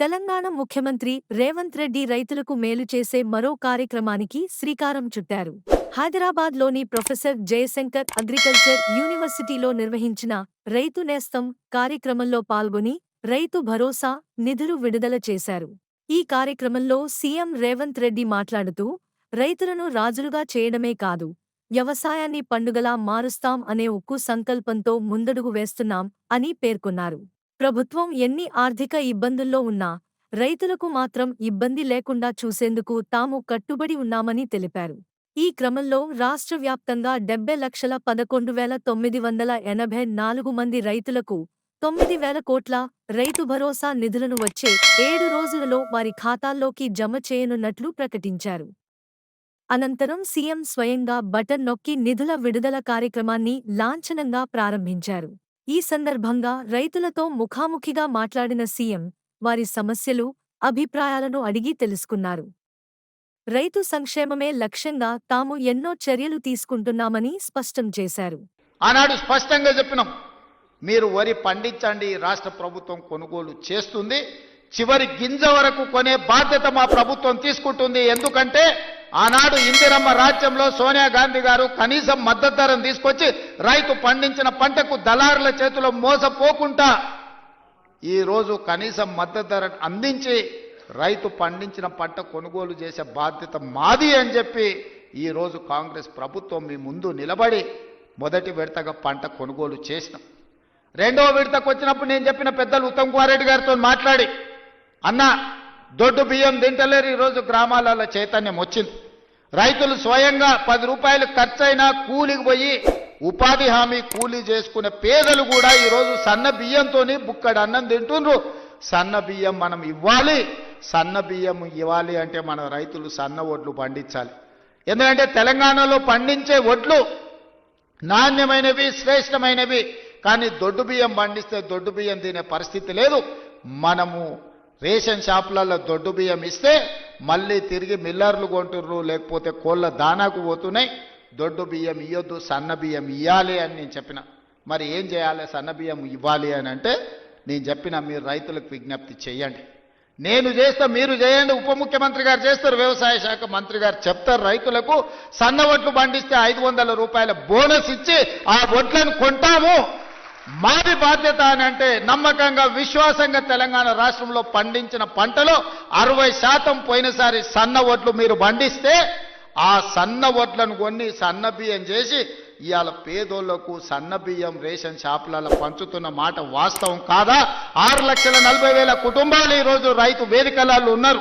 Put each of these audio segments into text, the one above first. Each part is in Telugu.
తెలంగాణ ముఖ్యమంత్రి రేవంత్ రెడ్డి రైతులకు మేలు చేసే మరో కార్యక్రమానికి శ్రీకారం చుట్టారు. హైదరాబాద్లోని ప్రొఫెసర్ జయశంకర్ అగ్రికల్చర్ యూనివర్సిటీలో నిర్వహించిన రైతు నేస్తం కార్యక్రమంలో పాల్గొని రైతు భరోసా నిధులు విడుదల చేశారు. ఈ కార్యక్రమంలో సీఎం రేవంత్ రెడ్డి మాట్లాడుతూ రైతులను రాజులుగా చేయడమే కాదు వ్యవసాయాన్ని పండుగలా మారుస్తాం అనే ఉక్కు సంకల్పంతో ముందడుగు వేస్తున్నాం అని పేర్కొన్నారు. ప్రభుత్వం ఎన్ని ఆర్థిక ఇబ్బందుల్లో ఉన్నా రైతులకు మాత్రం ఇబ్బంది లేకుండా చూసేందుకు తాము కట్టుబడి ఉన్నామని తెలిపారు. ఈ క్రమంలో రాష్ట్ర వ్యాప్తంగా డెబ్బై లక్షల పదకొండు వేల తొమ్మిది వందల ఎనభై నాలుగు మంది రైతులకు తొమ్మిది వేల కోట్ల రైతు భరోసా నిధులను వచ్చే ఏడు రోజులలో వారి ఖాతాల్లోకి జమ చేయనున్నట్లు ప్రకటించారు. అనంతరం సీఎం స్వయంగా బటన్ నొక్కి నిధుల విడుదల కార్యక్రమాన్ని లాంఛనంగా ప్రారంభించారు. ఈ సందర్భంగా రైతులతో ముఖాముఖిగా మాట్లాడిన సీఎం వారి సమస్యలు అభిప్రాయాలను అడిగి తెలుసుకున్నారు. రైతు సంక్షేమమే లక్ష్యంగా తాము ఎన్నో చర్యలు తీసుకుంటున్నామని స్పష్టం చేశారు. ఆనాడు స్పష్టంగా చెప్పినాం. మీరు వరి పండించండి రాష్ట్ర ప్రభుత్వం కొనుగోలు చేస్తుంది చివరి గింజ వరకు కొనే బాధ్యత మా ప్రభుత్వం తీసుకుంటుంది. ఎందుకంటే ఆనాడు ఇందిరమ్మ రాజ్యంలో సోనియా గాంధీ గారు కనీసం మద్దతు ధరను తీసుకొచ్చి రైతు పండించిన పంటకు దళారుల చేతిలో మోసపోకుండా ఈరోజు కనీసం మద్దతు ధర అందించి రైతు పండించిన పంట కొనుగోలు చేసే బాధ్యత మాది అని చెప్పి ఈరోజు కాంగ్రెస్ ప్రభుత్వం మీ ముందు నిలబడి మొదటి విడతగా పంట కొనుగోలు చేసినాం. రెండవ విడతకు వచ్చినప్పుడు నేను చెప్పిన పెద్దలు ఉత్తమ్ కుమార్ రెడ్డి గారితో మాట్లాడి అన్నా దొడ్డు బియ్యం తింటలేరు ఈరోజు గ్రామాలలో చైతన్యం వచ్చింది. రైతులు స్వయంగా పది రూపాయలు ఖర్చైనా కూలికి పోయి ఉపాధి హామీ కూలీ చేసుకునే పేదలు కూడా ఈరోజు సన్న బియ్యంతోని బుక్కడు అన్నం తింటుండ్రు. సన్న బియ్యం మనం ఇవ్వాలి సన్న బియ్యం ఇవ్వాలి అంటే మన రైతులు సన్న ఒడ్లు పండించాలి. ఎందుకంటే తెలంగాణలో పండించే ఒడ్లు నాణ్యమైనవి శ్రేష్టమైనవి. కానీ దొడ్డు బియ్యం పండిస్తే దొడ్డు బియ్యం తినే పరిస్థితి లేదు. మనము రేషన్ షాపులలో దొడ్డు బియ్యం ఇస్తే మళ్ళీ తిరిగి మిల్లర్లు కొంటుర్రు లేకపోతే కోళ్ళ దానాకు పోతున్నాయి. దొడ్డు బియ్యం ఇవ్వద్దు సన్న బియ్యం ఇవ్వాలి అని నేను చెప్పిన. మరి ఏం చేయాలి? సన్న బియ్యం ఇవ్వాలి అని అంటే నేను చెప్పిన మీరు రైతులకు విజ్ఞప్తి చేయండి. నేను చేస్తా మీరు చేయండి. ఉప ముఖ్యమంత్రి గారు చేస్తారు వ్యవసాయ శాఖ మంత్రి గారు చెప్తారు రైతులకు సన్న వడ్లు పండిస్తే ఐదు వందల రూపాయల బోనస్ ఇచ్చి ఆ వడ్లను కొంటాము. మాది బాధ్యత అని అంటే నమ్మకంగా విశ్వాసంగా తెలంగాణ రాష్ట్రంలో పండించిన పంటలో అరవై శాతం పోయినసారి సన్న ఒడ్లు మీరు పండిస్తే ఆ సన్న ఒడ్లను కొన్ని సన్న బియ్యం చేసి ఇవాళ పేదోళ్ళకు సన్న బియ్యం రేషన్ షాపులలో పంచుతున్న మాట వాస్తవం కాదా? ఆరు లక్షల నలభై వేల కుటుంబాలు ఈరోజు రైతు వేదికలలో ఉన్నారు.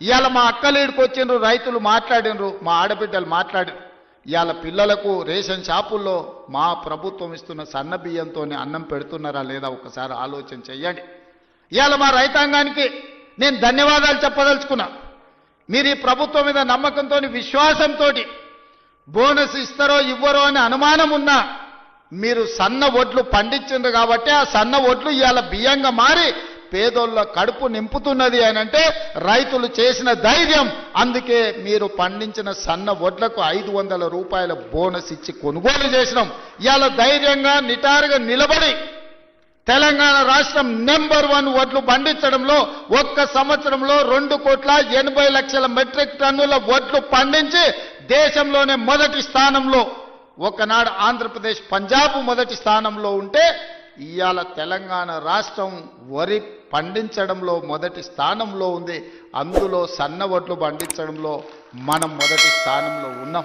ఇవాళ మా అక్కలీడికి వచ్చిండ్రు రైతులు మాట్లాడినరు మా ఆడబిడ్డలు మాట్లాడారు ఇవాళ పిల్లలకు రేషన్ షాపుల్లో మా ప్రభుత్వం ఇస్తున్న సన్న బియ్యంతోనే అన్నం పెడుతున్నారా లేదా ఒకసారి ఆలోచన చెయ్యండి. ఇవాళ మా రైతాంగానికి నేను ధన్యవాదాలు చెప్పదలుచుకున్నా. మీరు ఈ ప్రభుత్వం మీద నమ్మకంతో విశ్వాసంతో బోనస్ ఇస్తారో ఇవ్వరో అనే అనుమానం ఉన్నా మీరు సన్న ఒడ్లు పండించింది కాబట్టి ఆ సన్న ఒడ్లు ఇవాళ బియ్యంగా మారి పేదోళ్ళ కడుపు నింపుతున్నది అని అంటే రైతులు చేసిన ధైర్యం. అందుకే మీరు పండించిన సన్న వడ్లకు ఐదు వందల రూపాయల బోనస్ ఇచ్చి కొనుగోలు చేసినాం. ఇవాళ ధైర్యంగా నిటారుగా నిలబడి తెలంగాణ రాష్ట్రం నెంబర్ వన్ వడ్లు పండించడంలో ఒక్క సంవత్సరంలో రెండు కోట్ల ఎనభై లక్షల మెట్రిక్ టన్నుల వడ్లు పండించి దేశంలోనే మొదటి స్థానంలో. ఒకనాడు ఆంధ్రప్రదేశ్ పంజాబ్ మొదటి స్థానంలో ఉంటే ఇవాళ తెలంగాణ రాష్ట్రం వరి పండించడంలో మొదటి స్థానంలో ఉంది. అందులో సన్న వడ్లు పండించడంలో మనం మొదటి స్థానంలో ఉన్నాం.